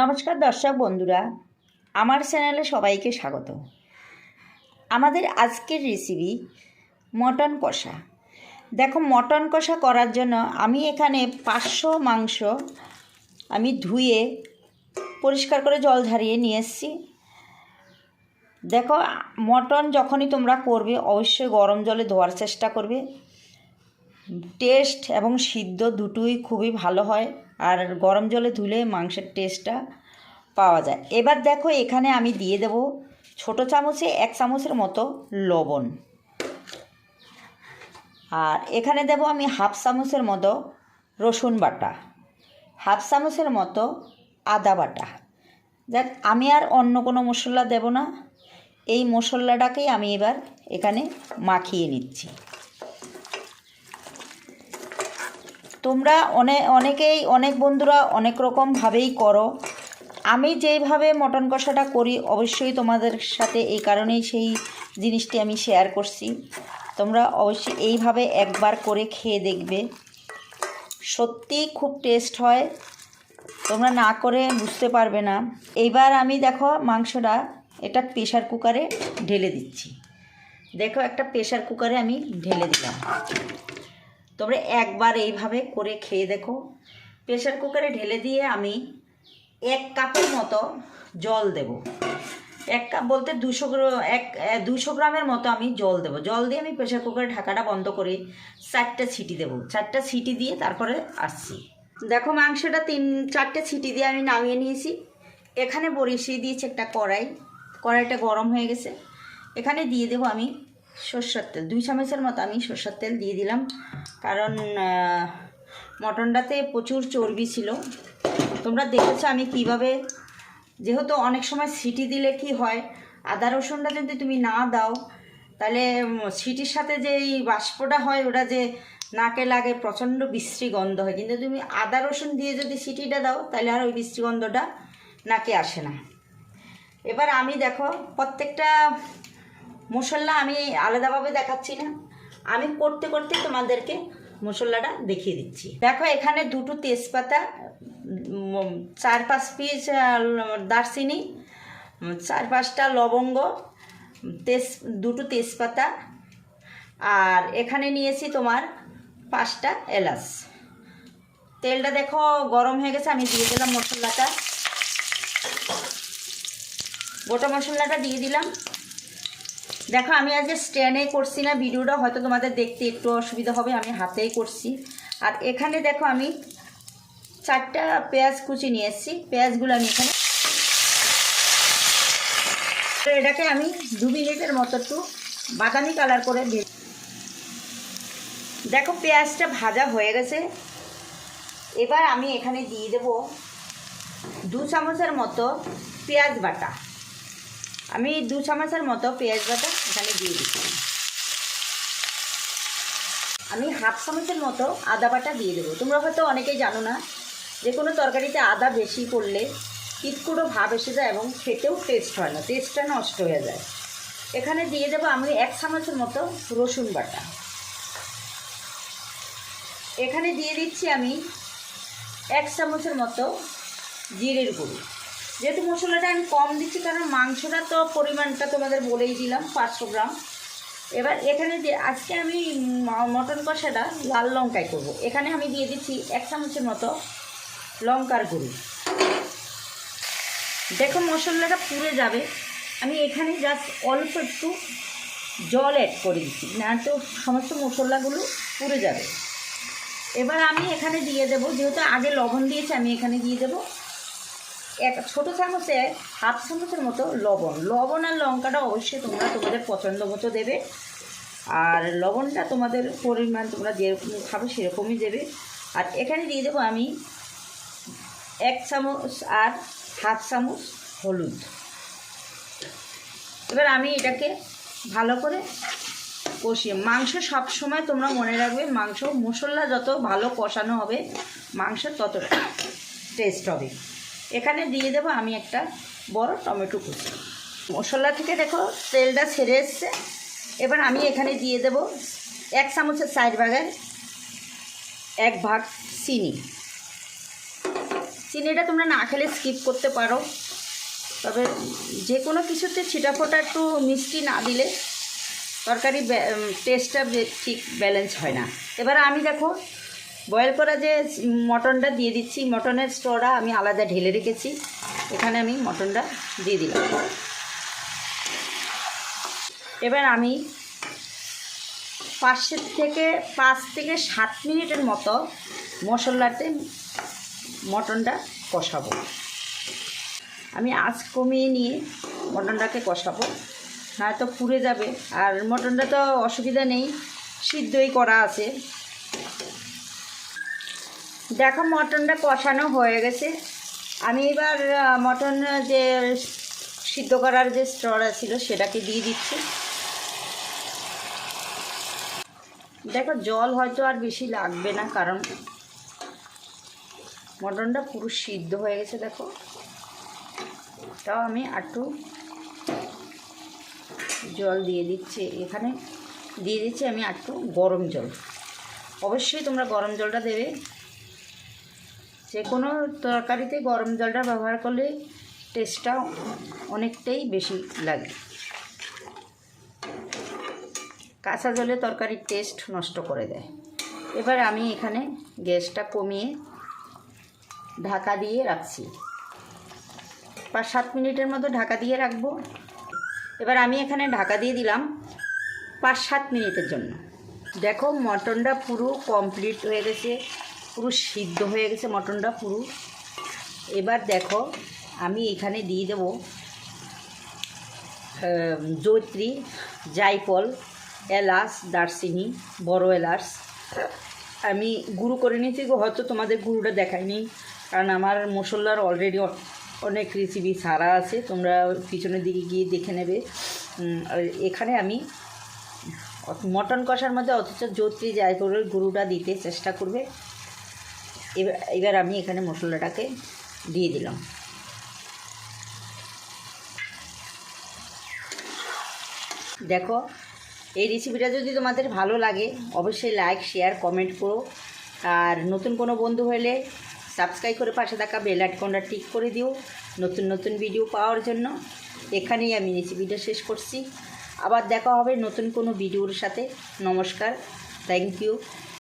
নমস্কার দর্শক বন্ধুরা, আমার চ্যানেলে সবাইকে স্বাগত। আমাদের আজকের রেসিপি মটন কষা। দেখো, মটন কষা করার জন্য আমি এখানে পাঁচশো মাংস আমি ধুয়ে পরিষ্কার করে জল ঝারিয়ে নিয়ে এসেছি। দেখো, মটন যখনই তোমরা করবে, অবশ্যই গরম জলে ধোয়ার চেষ্টা করবে। টেস্ট এবং সিদ্ধ দুটোই খুবই ভালো হয়। আর গরম জলে ধুলে মাংসের টেস্টটা পাওয়া যায়। এবার দেখো এখানে আমি দিয়ে দেব ছোট চামচে এক চামচের মতো লবণ। আর এখানে দেব আমি হাফ চামচের মতো রসুন বাটা, হাফ চামচের মতো আদা বাটা। দেখ, আমি আর অন্য কোনো মশলা দেব না। এই মশলাটাকেই আমি এবার এখানে মাখিয়ে নিচ্ছি। তোমরা অনেক অনেকেই, অনেক বন্ধুরা অনেক রকমভাবেই করো। আমি যেইভাবে মটন কষাটা করি, অবশ্যই তোমাদের সাথে এই কারণেই সেই জিনিসটি আমি শেয়ার করছি। তোমরা অবশ্যই এইভাবে একবার করে খেয়ে দেখবে। সত্যি খুব টেস্ট হয়। তোমরা না করে বুঝতে পারবে না। এইবার আমি দেখো মাংসটা এটা প্রেশার কুকারে ঢেলে দিচ্ছি। দেখো একটা প্রেশার কুকারে আমি ঢেলে দিলাম। তোমরা একবার এইভাবে করে খেয়ে দেখো। প্রেশার কুকারে ঢেলে দিয়ে আমি এক কাপের মতো জল দেব। এক কাপ বলতে দুশো এক দুশো গ্রামের মতো আমি জল দেবো। জল দিয়ে আমি প্রেশার কুকারে ঢাকাটা বন্ধ করে চারটে ছিটি দেবো। চারটা ছিটি দিয়ে তারপরে আসছি। দেখো মাংসটা তিন, চারটে ছিটি দিয়ে আমি নামিয়ে নিয়েছি। এখানে বরিশিয়ে দিয়েছি একটা কড়াই। কড়াইটা গরম হয়ে গেছে। এখানে দিয়ে দেবো আমি সর্ষের তেল, দুই চামচের মতো আমি সর্ষের তেল দিয়ে দিলাম। কারণ মটনটাতে প্রচুর চর্বি ছিল। তোমরা দেখেছ আমি কীভাবে, যেহেতু অনেক সময় সিটি দিলে কি হয়, আদা রসুনটা যদি তুমি না দাও, তাহলে সিটির সাথে যে এই বাষ্পটা হয়, ওটা যে নাকে লাগে, প্রচণ্ড বিশ্রী গন্ধ হয়। কিন্তু তুমি আদা রসুন দিয়ে যদি সিটিটা দাও, তাহলে আর ওই বিশ্রী গন্ধটা নাকে আসে না। এবার আমি দেখো, প্রত্যেকটা মশলা আমি আলাদাভাবে দেখাচ্ছি না। আমি করতে করতে তোমাদেরকে মশলাটা দেখিয়ে দিচ্ছি। দেখো, এখানে দুটো তেজপাতা চার পাঁচ পিস দারচিনি চার পাঁচটা লবঙ্গ, তেজ, দুটো তেজপাতা, আর এখানে নিয়েছি তোমার পাঁচটা এলাচ। তেলটা দেখো গরম হয়ে গেছে, আমি দিয়ে দিলাম মশলাটা গোটা মশলাটা দিয়ে দিলাম। দেখো, আমি আজ স্ট্যান্ডে করছি না, ভিডিওটা হয়তো তোমাদের দেখতে একটু অসুবিধা হবে, আমি হাতেই করছি। আর এখানে দেখো, আমি চারটা পেঁয়াজ কুচি নিয়ে এসেছি, পেঁয়াজগুলো আমি এখানে তো এটাকে আমি দু মিনিটের মতো একটু বাদামি কালার করে ভেজে দেখো, পেঁয়াজটা ভাজা হয়ে গেছে। এবার আমি এখানে দিয়ে দেব দু চামচের মতো পেঁয়াজ বাটা। আমি দু চামচের মতো পেঁয়াজ বাটা এখানে দিয়ে দিচ্ছি। আমি হাফ চামচের মতো আদা বাটা দিয়ে দেবো। তোমরা হয়তো অনেকেই জানো না যে কোনো তরকারিতে আদা বেশি করলে কিটকুটো ভাব এসে যায় এবং খেতেও টেস্ট হয় না টেস্টটা নষ্ট হয়ে যায়। এখানে দিয়ে দেবো আমি এক চামচের মতো রসুন বাটা। এখানে দিয়ে দিচ্ছি আমি এক চামচের মতো জিরের গুঁড়ো। যেহেতু মশলাটা আমি কম দিচ্ছি, কারণ মাংসটা তো পরিমাণটা তোমাদের বলেই দিলাম, পাঁচশো গ্রাম। এবার এখানে যে আজকে আমি মটন কষাটা লাল লঙ্কায় করব। এখানে আমি দিয়ে দিচ্ছি এক চামচের মতো লঙ্কার গুঁড়ি। দেখো মশলাটা পুড়ে যাবে। আমি এখানে জাস্ট অল্প একটু জল অ্যাড করে দিচ্ছি, না তো সমস্ত মশলাগুলো পুড়ে যাবে। এবার আমি এখানে দিয়ে দেবো, যেহেতু আগে লবণ দিয়েছি, আমি এখানে দিয়ে দেবো। এক ছোটো চামচে, হাফ চামচের মতো লবণ। লবণ আর লঙ্কাটা অবশ্যই তোমরা তোমাদের পছন্দ মতো দেবে। আর লবণটা তোমাদের পরিমাণ তোমরা যেরকম খাবে সেরকমই দেবে। আর এখানে দিয়ে দেবো আমি এক চামচ আর হাফ চামচ হলুদ। এবার আমি এটাকে ভালো করে কষিয়ে, মাংস সব সময় তোমরা মনে রাখবে, মাংস মশলা যত ভালো কষানো হবে মাংস ততটা টেস্ট হবে। এখানে দিয়ে দেবো আমি একটা বড় টমেটো কুচি। মশলা থেকে দেখো তেলটা ছেড়ে এসছে। এবার আমি এখানে দিয়ে দেব এক চামচের চার ভাগের এক ভাগ চিনি। চিনিটা তোমরা না খেলে স্কিপ করতে পারো। তবে যে কোনো কিছুতে ছিটাফোটা একটু মিষ্টি না দিলে তরকারি টেস্টটা ঠিক ব্যালেন্স হয় না। এবার আমি দেখো বয়েল করা যে মটনটা দিয়ে দিচ্ছি, মটনের স্টোরা আমি আলাদা ঢেলে রেখেছি। এখানে আমি মটনটা দিয়ে দিলাম। এবার আমি পাঁচ থেকে পাঁচ থেকে সাত মিনিটের মতো মশলাতে মটনটা কষাবো। আমি আঁচ কমিয়ে নিয়ে মটনটাকে কষাবো। নয়তো পুড়ে যাবে। আর মটনটা তো অসুবিধা নেই, সিদ্ধই করা আছে। দেখো মটনটা কষানো হয়ে গেছে। আমি এবার মটন যে সিদ্ধ করার যে স্টরা ছিল সেটাকে দিয়ে দিচ্ছি। দেখো জল হয়তো আর বেশি লাগবে না, কারণ মটনটা পুরো সিদ্ধ হয়ে গেছে, দেখো। তাও আমি একটু জল দিয়ে দিচ্ছি। এখানে দিয়ে দিচ্ছি আমি একটু গরম জল। অবশ্যই তোমরা গরম জলটা দেবে। যে কোনো তরকারিতে গরম জলটা ব্যবহার করলে টেস্টটা অনেকটাই বেশি লাগে। কাঁচা জলে তরকারির টেস্ট নষ্ট করে দেয়। এবার আমি এখানে গ্যাসটা কমিয়ে ঢাকা দিয়ে রাখছি। পাঁচ সাত মিনিটের মতো ঢাকা দিয়ে রাখব। এবার আমি এখানে ঢাকা দিয়ে দিলাম পাঁচ সাত মিনিটের জন্য। দেখো মটনটা পুরো কমপ্লিট হয়ে গেছে। পুরো সিদ্ধ হয়ে গেছে মটনটা পুরো। এবার দেখো আমি এখানে দিয়ে দেবো জৈত্রী জায়ফল এলাচ দারচিনি বড় এলাচ। আমি গুঁড়ো করে নিয়েছি গো, হয়তো তোমাদের গুঁড়োটা দেখাইনি কারণ আমার মশলার অলরেডি অনেক রেসিপি সারা আছে তোমরা পিছনের দিকে গিয়ে দেখে নেবে। এখানে আমি মটন কষার মধ্যে অথচ জৈত্রী জায়ফলের গুঁড়োটা দিতে চেষ্টা করবে। এবার এবার আমি এখানে মশলাটাকে দিয়ে দিলাম। দেখো, এই রেসিপিটা যদি তোমাদের ভালো লাগে, অবশ্যই লাইক শেয়ার কমেন্ট করো। আর নতুন কোনো বন্ধু হলে সাবস্ক্রাইব করে পাশে থাকা বেল আইকনটা টিক করে দিও। নতুন নতুন ভিডিও পাওয়ার জন্য এখানেই আমি রেসিপিটা শেষ করছি। আবার দেখা হবে নতুন কোনো ভিডিওর সাথে। নমস্কার থ্যাংক ইউ